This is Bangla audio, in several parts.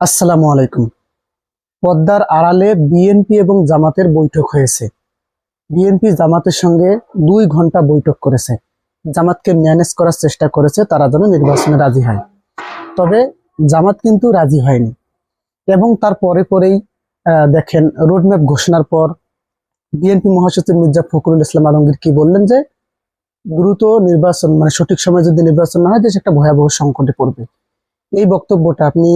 আসসালামু আলাইকুম। পদ্মার আড়ালে বিএনপি এবং জামাতের বৈঠক হয়েছে। বিএনপি জামাতের সঙ্গে দুই ঘণ্টা বৈঠক করেছে। জামাতকে ম্যানেজ করার চেষ্টা করেছে, তারা যেন নির্বাচনে রাজি হয়। তবে জামাত কিন্তু রাজি হয়নি। এবং তার পরে পরেই দেখেন রোডম্যাপ ঘোষণার পর বিএনপি মহাসচিব মির্জা ফখরুল ইসলাম আলমগীর কি বললেন যে, দ্রুত নির্বাচন মানে সঠিক সময় যদি নির্বাচন না হয়, দেশ একটা ভয়াবহ সংকটে পড়বে। এই বক্তব্যটা আপনি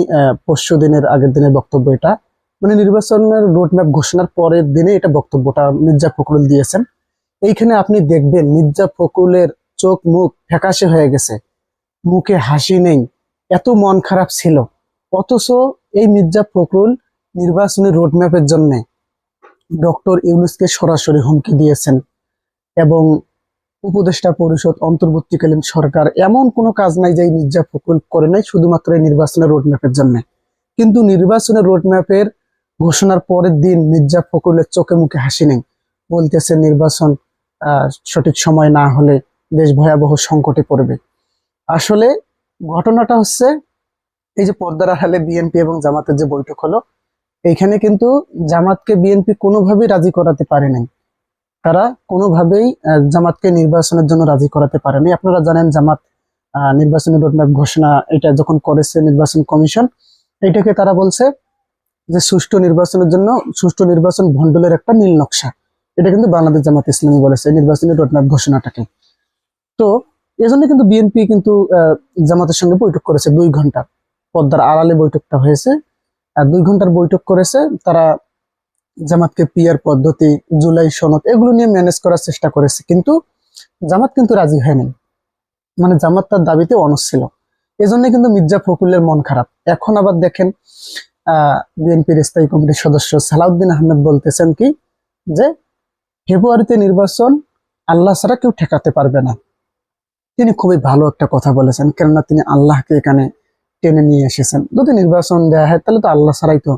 পরশু দিনের আগের দিনের বক্তব্য এটা। মানে নির্বাচনের রোডম্যাপ ঘোষণার পরের দিনে এটা বক্তব্যটা মির্জা ফখরুল দিয়েছেন। এইখানে আপনি দেখবেন মির্জা ফখরুলের চোখ মুখ ফ্যাকাশে হয়ে গেছে। মুখে হাসি নেই, এত মন খারাপ ছিল। অথচ এই মির্জা ফখরুল নির্বাচনী রোডম্যাপের জন্য ডক্টর ইউনুসকে সরাসরি হুমকি দিয়েছেন। এবং উপদেষ্টা পরিষদ অন্তর্বর্তীকালীন সরকার এমন কোনো কাজ নাই যে মির্জা ফখরুল করে নাই, শুধুমাত্র এই নির্বাচনের রোডম্যাপের জন্য। কিন্তু নির্বাচনের রোডম্যাপের ঘোষণার পরের দিন মির্জা ফখরুলের চোখে মুখে হাসি নেই। বলতেছে নির্বাচন সঠিক সময় না হলে দেশ ভয়াবহ সংকটে পড়বে। আসলে ঘটনাটা হচ্ছে, এই যে পর্দার আড়ালে বিএনপি এবং জামাতের যে বৈঠক হলো এইখানে কিন্তু জামাতকে বিএনপি কোনোভাবেই রাজি করাতে পারে নাই। তারা কোনোভাবেই জামাতকে নির্বাচনের জন্য রাজি করাতে পারেনি। আপনারা জানেন জামাত নির্বাচনী রোডম্যাপ ঘোষণা, এটা যখন করেছে নির্বাচন কমিশন, এটাকে তারা বলছে যে সুষ্ঠু নির্বাচনের জন্য, সুষ্ঠু নির্বাচন ভণ্ডলের একটা নীল নকশা। এটা কিন্তু বাংলাদেশ জামাত ইসলামী বলেছে নির্বাচনী রোডম্যাপ ঘোষণাটাকে। তো এজন্য কিন্তু বিএনপি কিন্তু জামাতের সঙ্গে বৈঠক করেছে দুই ঘণ্টা। পদ্মার আড়ালে বৈঠকটা হয়েছে। আর দুই ঘণ্টার বৈঠক করেছে, তারা জামাতকে পিয়ার পদ্ধতি, জুলাই সনদ, এগুলো নিয়ে ম্যানেজ করার চেষ্টা করেছে। কিন্তু জামাত কিন্তু রাজি হয়নি। মানে জামাত তার দাবিতে অনস ছিল। এজন্য কিন্তু মির্জা ফখরুলের মন খারাপ। এখন আবার দেখেন বিএনপির স্থায়ী কমিটির সদস্য সালাউদ্দিন আহমেদ বলতেছেন কি, যে ফেব্রুয়ারিতে নির্বাচন আল্লাহ ছাড়া কেউ ঠেকাতে পারবে না। তিনি খুবই ভালো একটা কথা বলেছেন, কেননা তিনি আল্লাহকে এখানে টেনে নিয়ে এসেছেন। যদি নির্বাচন দেওয়া হয়, তাহলে তো আল্লাহ ছাড়াই তো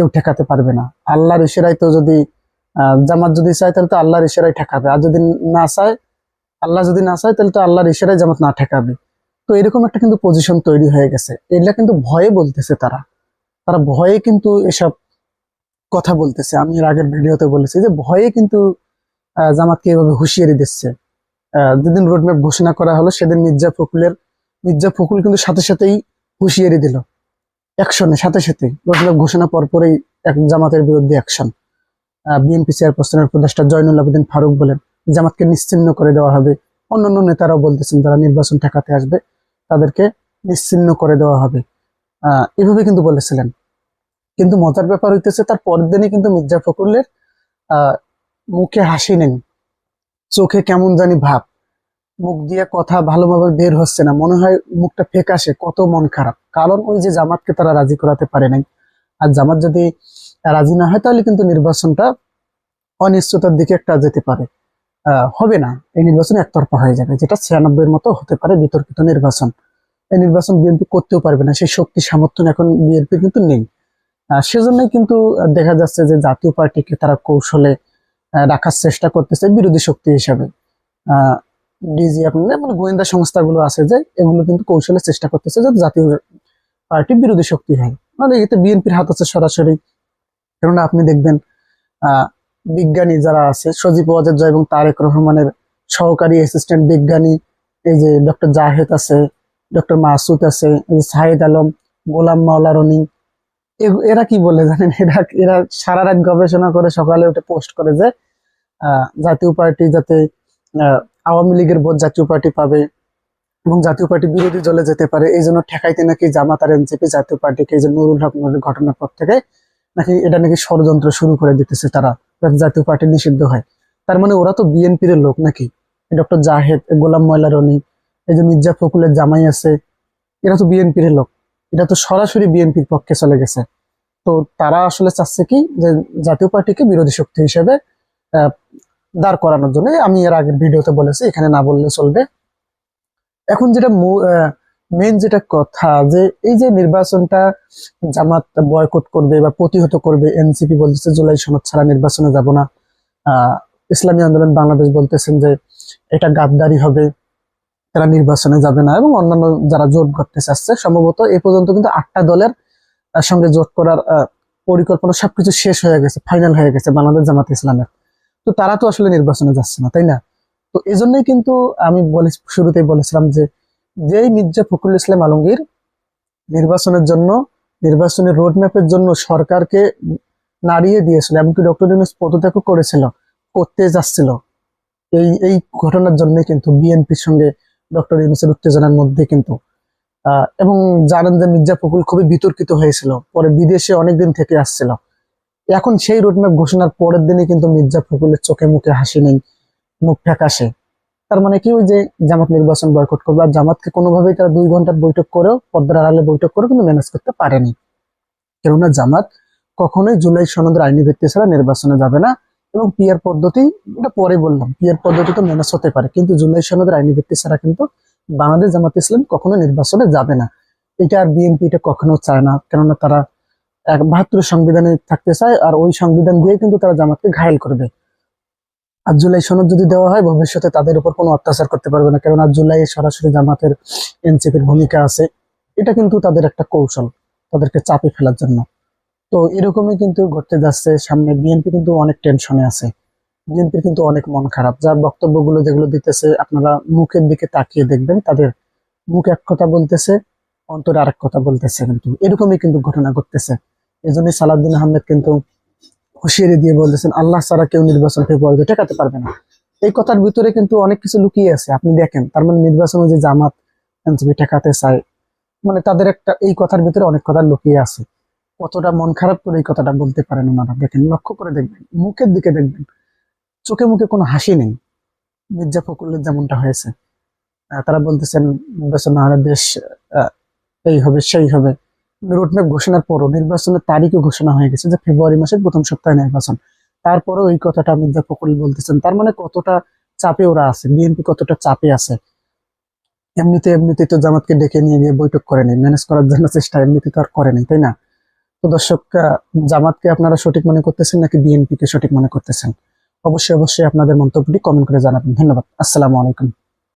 কেউ ঠেকাতে পারবে না। আল্লাহর ইশারায় তো যদি জামাত যদি চায় তাহলে তো আল্লাহর ইশারায় ঠেকাবে। আর যদি না চায়, আল্লাহ যদি না চায় তাহলে তো আল্লাহর ইশারায় জামাত না ঠেকাবে। তো এরকম একটা কিন্তু পজিশন তৈরি হয়ে গেছে। এগুলা কিন্তু ভয়ে বলতেছে তারা। তারা ভয়ে কিন্তু এসব কথা বলতেছে। আমি এর আগের ভিডিওতে বলেছি যে ভয়ে কিন্তু জামাতকে এভাবে হুঁশিয়ারি দিচ্ছে। যেদিন রোডম্যাপ ঘোষণা করা হলো, সেদিন মির্জা ফখরুলের, মির্জা ফখরুল কিন্তু সাথে সাথেই হুঁশিয়ারি দিল। অ্যাকশনে সাথে সাথে রোডম্যাপ ঘোষণা পরপরই এক জামাতের বিরুদ্ধে অ্যাকশন বিএনপি চেয়ারপারসনের উপদেষ্টা জয়নুল আবেদিন ফারুক বলেন, জামাতকে নিশ্চিন্ন করে দেওয়া হবে। অন্যান্য নেতারাও বলতেছেন যারা নির্বাচন ঠেকাতে আসবে, তাদেরকে নিশ্চিন্ন করে দেওয়া হবে। এভাবে কিন্তু বলেছিলেন। কিন্তু মজার ব্যাপার হইতেছে, তার পরের দিনই কিন্তু মির্জা ফখরুলের মুখে হাসি নেই। চোখে কেমন জানি ভাব। মুখ দিয়ে কথা ভালোভাবে বের হচ্ছে না। মনে হয় মুখটা ফেকাশে কত মন খারাপ। কারণ ওই যে জামাতকে তারা রাজি করাতে পারে নাই। আর জামাত যদি রাজি না হয়, তাহলে কিন্তু নির্বাচনটা অনিশ্চয়তার দিকে একটা যেতে পারে। হবে না। এই নির্বাচন একতরফা হয়ে যাবে, যেটা ছিয়ানব্বই এর মতো হতে পারে বিতর্কিত নির্বাচন। এই নির্বাচন বিএনপি করতেও পারবে না। সেই শক্তি, সামর্থ্য এখন বিএনপি কিন্তু নেই। সেজন্যই কিন্তু দেখা যাচ্ছে যে জাতীয় পার্টিকে তারা কৌশলে রাখার চেষ্টা করতেছে বিরোধী শক্তি হিসাবে। ডিজি আপনার মানে গোয়েন্দা সংস্থাগুলো আছে যে, এগুলো কিন্তু কৌশলের চেষ্টা করতেছে যাতে জাতীয় পার্টি বিরোধী শক্তি হয়। মানে এতে বিএনপির হাত আছে সরাসরি। কেননা আপনি দেখবেন বিজ্ঞানী যারা আছে, সজীব ওয়াজেদ এবং তারেক রহমানের সহকারী অ্যাসিস্ট্যান্ট বিজ্ঞানী, এই যে ডক্টর জাহেদ আছে, ডক্টর মাসুদ আছে সাহেদ আলম, গোলাম মাওলা রনি এরা কি বলে জানেন? এরা এরা সারা রাত গবেষণা করে সকালে উঠে পোস্ট করে যে জাতীয় পার্টি যাতে আওয়ামী লীগের ভোট জাতীয় পার্টি পাবে এবং জাতীয় পার্টি বিরোধী দলে যেতে পারে। এই জন্য ঠেকাইতে নাকি জামাত আর এনসিপি জাতীয় পার্টিকে এই যে নুরুল হক নুরের ঘটনার পর থেকে নাকি এটা নাকি ষড়যন্ত্র শুরু করে দিতেছে তারা, যাতে জাতীয় পার্টি নিষিদ্ধ হয়। তার মানে ওরা তো বিএনপির লোক নাকি? ডক্টর জাহেদ গোলাম ময়লা রনি, এই যে মির্জা ফকুলের জামাই আছে, এরা তো বিএনপির লোক। এটা তো সরাসরি বিএনপির পক্ষে চলে গেছে। তো তারা আসলে চাচ্ছে কি যে জাতীয় পার্টিকে বিরোধী শক্তি হিসেবে দাঁড় করানোর জন্য। আমি এর আগের ভিডিওতে বলেছি, এখানে না বললে চলবে। এখন যেটা মেন যেটা কথা, যে এই যে নির্বাচনটা জামাত বয়কট করবে বা প্রতিহত করবে এনসিপি বলতেছে জুলাই সনদ ছাড়া নির্বাচনে যাব না। ইসলামী আন্দোলন বাংলাদেশ বলতেছেন যে এটা গাদ্দারি হবে, তারা নির্বাচনে যাবে না এবং অন্যান্য যারা জোট করতে চাচ্ছে সম্ভবত এ পর্যন্ত কিন্তু আটটা দলের সঙ্গে জোট করার পরিকল্পনা সবকিছু শেষ হয়ে গেছে ফাইনাল হয়ে গেছে বাংলাদেশ জামাত ইসলামের। তো তারা তো আসলে নির্বাচনে যাচ্ছে না, তাই না? তো এই কিন্তু আমি বলে শুরুতেই বলেছিলাম যে যেই মির্জা ফখরুল ইসলাম আলমগীর নির্বাচনের জন্য নির্বাচনের রোডম্যাপের জন্য সরকারকে নাড়িয়ে দিয়েছিল, এমনকি ডক্টর ইউনুস পদত্যাগও করেছিল, করতে যাচ্ছিল, এই এই ঘটনার জন্য কিন্তু বিএনপির সঙ্গে ডক্টর ইউনুসের উত্তেজনার মধ্যে কিন্তু এবং জানেন যে মির্জা ফখরুল খুবই বিতর্কিত হয়েছিল, পরে বিদেশে অনেকদিন থেকে আসছিল এখন সেই রোডম্যাপ ঘোষণার পরের দিনে কিন্তু মির্জা ফখরুলের চোখে মুখে হাসি নেই, মুখ ফ্যাকাশে। তার মানে কি ওই যে জামাত নির্বাচন বয়কট করবে, আর জামাতকে কোনোভাবেই তারা দুই ঘণ্টার বৈঠক করেও, পদ্মার আড়ালে বৈঠক করে কিন্তু ম্যানেজ করতে পারেনি। কেননা জামাত কখনোই জুলাই সনদের আইনি ভিত্তি ছাড়া নির্বাচনে যাবে না, এবং পিয়ার পদ্ধতি, এটা পরে বললাম, পিয়ার পদ্ধতি তো ম্যানেজ হতে পারে, কিন্তু জুলাই সনদের আইনি ভিত্তি ছাড়া কিন্তু বাংলাদেশ জামাত ইসলাম কখনো নির্বাচনে যাবে না। এটা আর বিএনপি এটা কখনো চায় না, কেননা তারা এক বাহাত্তর সংবিধানে থাকতে চায়, আর ওই সংবিধান দিয়ে কিন্তু তারা জামাতকে ঘায়েল করবে আর জুলাই সনদ যদি দেওয়া হয়, ভবিষ্যতে তাদের উপর কোনো অত্যাচার করতে পারবে না, কেননা জুলাই সরাসরি জামাতের এনসিপির ভূমিকা আছে। এটা কিন্তু তাদের একটা কৌশল, তাদেরকে চাপে ফেলার জন্য। তো এরকমই কিন্তু ঘটতে যাচ্ছে, সামনে বিএনপি কিন্তু অনেক টেনশনে আছে। বিএনপির কিন্তু অনেক মন খারাপ। যার বক্তব্যগুলো যেগুলো দিতেছে, আপনারা মুখের দিকে তাকিয়ে দেখবেন, তাদের মুখ এক কথা বলতেছে অন্তরে আরেক কথা বলতেছে কিন্তু, এরকমই কিন্তু ঘটনা ঘটতেছে। এই জন্যই সালাউদ্দিন আহমেদ কিন্তু হুঁশিয়ারি দিয়ে বলতেছেন, আল্লাহ ছাড়া কেউ নির্বাচন ফেব্রুয়ারিতে ঠেকাতে পারবে না। এই কথার ভিতরে কিন্তু অনেক কিছু লুকিয়ে আছে, আপনি দেখেন, তার মানে নির্বাচনে যে জামাত এনসিপি ঠেকাতে চায় মানে তাদের একটা, এই কথার ভিতরে অনেক কথা লুকিয়ে আছে। কতটা মন খারাপ করে এই কথাটা বলতে পারেন ওনারা, দেখেন, লক্ষ্য করে দেখবেন, মুখের দিকে দেখবেন, চোখে মুখে কোনো হাসি নেই, মির্জা ফখরুলের যেমনটা হয়েছে। তারা বলতেছেন, নির্বাচন দেশ এই হবে, সেই হবে। রোডম্যাপ ঘোষণার পরও নির্বাচনের তারিখও ঘোষণা হয়ে গেছে যে ফেব্রুয়ারি মাসের প্রথম সপ্তাহে নির্বাচন। তারপরেও এই কথাটা মির্জা ফখরুল বলতেছেন। তার মানে কতটা চাপে ওরা আছে? বিএনপি কতটা চাপে আছে? এমনিতে এমনিতে তো জামাতকে ডেকে নিয়ে গিয়ে বৈঠক করে নেই। ম্যানেজ করার জন্য চেষ্টা এমনিতে তো আর করে নেই, তাই না? তো দর্শক জামাতকে আপনারা সঠিক মনে করতেছেন নাকি বিএনপি কে সঠিক মনে করতেছেন? অবশ্যই অবশ্যই আপনাদের মন্তব্যটি কমেন্ট করে জানাবেন। ধন্যবাদ। আসসালামু আলাইকুম।